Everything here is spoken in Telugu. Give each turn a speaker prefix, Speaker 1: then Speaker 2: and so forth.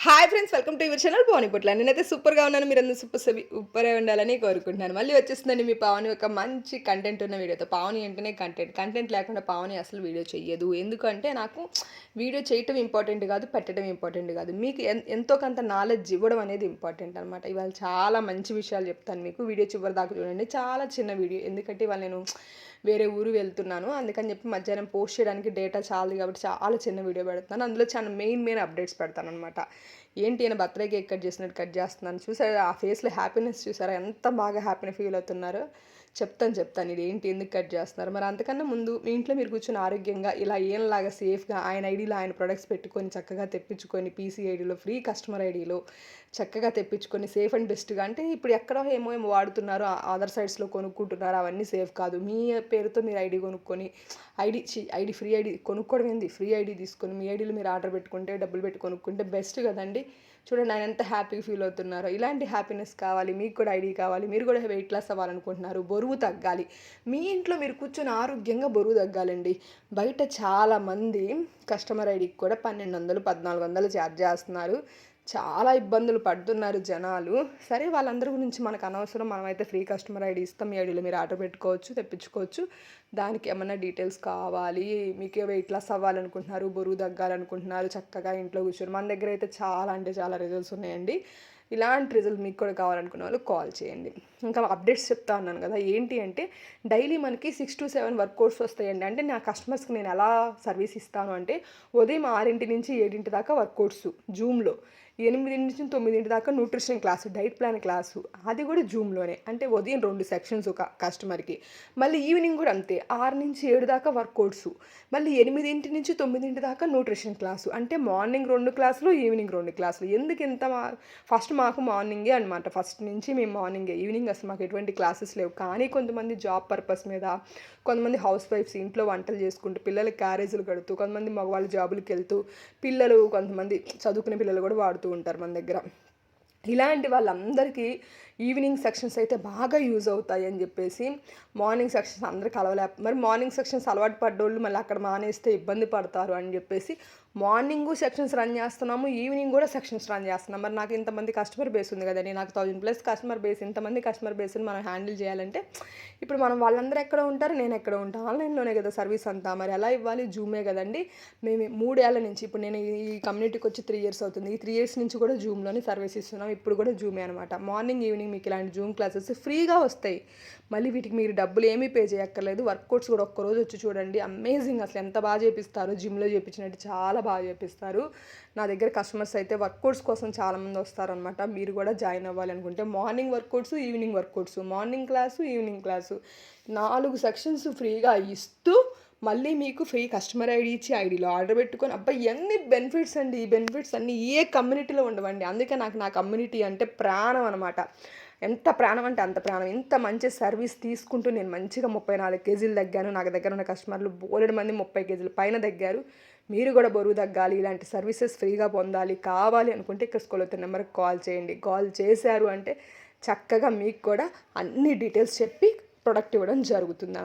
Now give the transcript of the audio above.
Speaker 1: Hi friends welcome to your channel Pavan Putla నేనైతే సూపర్గా ఉన్నాను మీరు అందరూ సూపర్ సూపరే ఉండాలని కోరుకుంటున్నాను. మళ్ళీ వచ్చేస్తుందండి మీ పావని ఒక మంచి కంటెంట్ ఉన్న వీడియోతో పావని అంటేనే కంటెంట్ కంటెంట్ లేకుండా పావని అసలు వీడియో చెయ్యదు. ఎందుకంటే నాకు వీడియో చేయటం ఇంపార్టెంట్ కాదు పెట్టడం ఇంపార్టెంట్ కాదు. మీకు ఎన్- ఎంతో కొంత నాలెడ్జ్ ఇవ్వడం అనేది ఇంపార్టెంట్ అనమాట ఇవాళ చాలా మంచి విషయాలు చెప్తాను మీకు. వీడియో చివరి దాకా చూడండి. చాలా చిన్న వీడియో ఎందుకంటే ఇవాళ నేను వేరే ఊరు వెళ్తున్నాను. అందుకని చెప్పి మధ్యాహ్నం పోస్ట్ చేయడానికి డేటా చాలు కాబట్టి చాలా చిన్న వీడియో పెడుతున్నాను. అందులో చాలా మెయిన్ మెయిన్ అప్డేట్స్ పెడతాను అనమాట ఏంటి అని బర్త్డే కేక్ కట్ చేసినట్టు కట్ చేస్తున్నాను. చూసారా ఆ ఫేస్లో హ్యాపీనెస్ చూసారా ఎంత బాగా హ్యాపీగా ఫీల్ అవుతున్నారు. చెప్తాను చెప్తాను. ఇది ఏంటి? ఎందుకు కట్ చేస్తున్నారు? మరి అంతకన్నా ముందు మీ ఇంట్లో మీరు కూర్చొని ఆరోగ్యంగా ఇలా ఏంలాగా సేఫ్గా ఆయన ఐడీలో ఆయన ప్రొడక్ట్స్ పెట్టుకొని చక్కగా తెప్పించుకొని పీసీ ఐడీలో ఫ్రీ కస్టమర్ ఐడీలో చక్కగా తెప్పించుకొని సేఫ్ అండ్ బెస్ట్గా అంటే ఇప్పుడు ఎక్కడో ఏమో ఏమో వాడుతున్నారు అదర్ సైడ్స్లో కొనుక్కుంటున్నారు అవన్నీ సేఫ్ కాదు. మీ పేరుతో మీరు ఐడి కొనుక్కొని ఐడి ఐడి ఫ్రీ ఐడి కొనుక్కోవడం ఏంది? ఫ్రీ ఐడి తీసుకొని మీ ఐడీలో మీరు ఆర్డర్ పెట్టుకుంటే డబ్బులు పెట్టి కొనుక్కుంటే బెస్ట్ కదండి. చూడండి ఆయన ఎంత హ్యాపీగా ఫీల్ అవుతున్నారో. ఇలాంటి హ్యాపీనెస్ కావాలి మీకు కూడా ఐడి కావాలి మీరు కూడా వెయిట్ లాస్ అవ్వాలనుకుంటున్నారు బరువు తగ్గాలి. మీ ఇంట్లో మీరు కూర్చొని ఆరోగ్యంగా బరువు తగ్గాలండి. బయట చాలామంది కస్టమర్ ఐడికి కూడా పన్నెండు వందలు పద్నాలుగు వందలు ఛార్జ్ చేస్తున్నారు. చాలా ఇబ్బందులు పడుతున్నారు జనాలు. సరే వాళ్ళందరి గురించి మనకు అనవసరం మనమైతే ఫ్రీ కస్టమర్ ఐడి ఇస్తాం ఈ ఐడిలో మీరు ఆర్డర్ పెట్టుకోవచ్చు తెప్పించుకోవచ్చు. దానికి ఏమైనా డీటెయిల్స్ కావాలి మీకు వెయిట్ లాస్ అవ్వాలనుకుంటున్నారు బరువు తగ్గాలనుకుంటున్నారు చక్కగా ఇంట్లో కూర్చొని. మన దగ్గర అయితే చాలా అంటే చాలా రిజల్ట్స్ ఉన్నాయండి. ఇలాంటి రిజల్ట్ మీకు కూడా కావాలనుకున్న వాళ్ళు కాల్ చేయండి. ఇంకా అప్డేట్స్ చెప్తా ఉన్నాను కదా ఏంటి అంటే డైలీ మనకి సిక్స్ టు సెవెన్ వర్కౌట్స్ వస్తాయండి. అంటే నా కస్టమర్స్కి నేను ఎలా సర్వీస్ ఇస్తాను అంటే ఉదయం ఆరింటి నుంచి ఏడింటి దాకా వర్కౌట్స్ జూమ్లో ఎనిమిది నుంచి తొమ్మిదింటి దాకా nutrition class diet plan class అది కూడా జూమ్లోనే అంటే ఉదయం రెండు సెక్షన్స్ ఒక కస్టమర్కి మళ్ళీ ఈవినింగ్ కూడా అంతే. ఆరు నుంచి ఏడు దాకా వర్కౌట్స్ మళ్ళీ ఎనిమిదింటి నుంచి తొమ్మిదింటి దాకా న్యూట్రిషన్ క్లాసు అంటే మార్నింగ్ రెండు క్లాసులు ఈవినింగ్ రెండు క్లాసులు ఎందుకు ఇంత మా- ఫస్ట్ మాకు మార్నింగే అనమాట ఫస్ట్ నుంచి మేము మార్నింగే ఈవినింగ్ అసలు మాకు ఎటువంటి క్లాసెస్ లేవు. కానీ కొంతమంది జాబ్ పర్పస్ మీద కొంతమంది హౌస్ వైఫ్స్ ఇంట్లో వంటలు చేసుకుంటూ పిల్లలకి క్యారేజీలు కడుతూ కొంతమంది మగవాళ్ళు జాబులకు వెళ్తూ పిల్లలు కొంతమంది చదువుకునే పిల్లలు కూడా వాడుతూ ఉంటారు మన దగ్గర. ఇలాంటి వాళ్ళందరికీ ఈవినింగ్ సెక్షన్స్ అయితే బాగా యూజ్ అవుతాయి అని చెప్పేసి మార్నింగ్ సెక్షన్స్ అందరూ కలవలే మరి మార్నింగ్ సెక్షన్స్ అలవాటు పడ్డోళ్ళు మళ్ళీ అక్కడ మానేస్తే ఇబ్బంది పడతారు అని చెప్పేసి మార్నింగ్ సెక్షన్స్ రన్ చేస్తున్నాము ఈవినింగ్ కూడా సెక్షన్స్ రన్ చేస్తున్నాం. మరి నాకు ఇంతమంది కస్టమర్ బేస్ ఉంది కదండి నాకు థౌజండ్ ప్లస్ కస్టమర్ బేస్ ఇంతమంది కస్టమర్ బేస్ని మనం హ్యాండిల్ చేయాలంటే ఇప్పుడు మనం వాళ్ళందరూ ఎక్కడ ఉంటారు నేను ఎక్కడ ఉంటాను ఆన్లైన్లోనే కదా సర్వీస్ అంతా. మరి ఎలా ఇవ్వాలి? జూమే కదండి. మేము మూడేళ్ళ నుంచి ఇప్పుడు నేను ఈ కమ్యూనిటీకి వచ్చి త్రీ ఇయర్స్ అవుతుంది. ఈ త్రీ ఇయర్స్ నుంచి కూడా జూమ్లోనే సర్వీస్ ఇస్తున్నాం. ఇప్పుడు కూడా జూమే అనమాట మార్నింగ్ ఈవినింగ్ మీకు ఇలాంటి జూమ్ క్లాసెస్ ఫ్రీగా వస్తాయి. మళ్ళీ వీటికి మీరు డబ్బులు ఏమీ పే చేయక్కర్లేదు. వర్కౌట్స్ కూడా ఒక్కరోజు వచ్చి చూడండి. అమేజింగ్ అసలు ఎంత బాగా చేపిస్తారు. జిమ్లో చేపించినట్టు చాలా బాగా చేపిస్తారు. నా దగ్గర కస్టమర్స్ అయితే వర్కౌట్స్ కోసం చాలామంది వస్తారనమాట మీరు కూడా జాయిన్ అవ్వాలి అనుకుంటే morning workouts evening workouts morning class evening class నాలుగు సెక్షన్స్ ఫ్రీగా ఇస్తూ మళ్ళీ మీకు ఫ్రీ కస్టమర్ ఐడి ఇచ్చి ఐడిలో ఆర్డర్ పెట్టుకొని అబ్బాయి ఎన్ని బెనిఫిట్స్ అండి ఈ బెనిఫిట్స్ అన్నీ ఏ కమ్యూనిటీలో ఉండవండి. అందుకే నాకు నా కమ్యూనిటీ అంటే ప్రాణం అనమాట ఎంత ప్రాణం అంటే అంత ప్రాణం. ఇంత మంచి సర్వీస్ తీసుకుంటూ నేను మంచిగా ముప్పై నాలుగు కేజీలు తగ్గాను. నాకు దగ్గర ఉన్న కస్టమర్లు బోలెడు మంది ముప్పై కేజీలు పైన తగ్గారు. మీరు కూడా బరువు తగ్గాలి ఇలాంటి సర్వీసెస్ ఫ్రీగా పొందాలి కావాలి అనుకుంటే ఇక్కడ స్కూల్ అవుతున్న నెంబర్కి కాల్ చేయండి. కాల్ చేశారు అంటే చక్కగా మీకు కూడా అన్ని డీటెయిల్స్ చెప్పి ప్రొడక్ట్ ఇవ్వడం జరుగుతుంది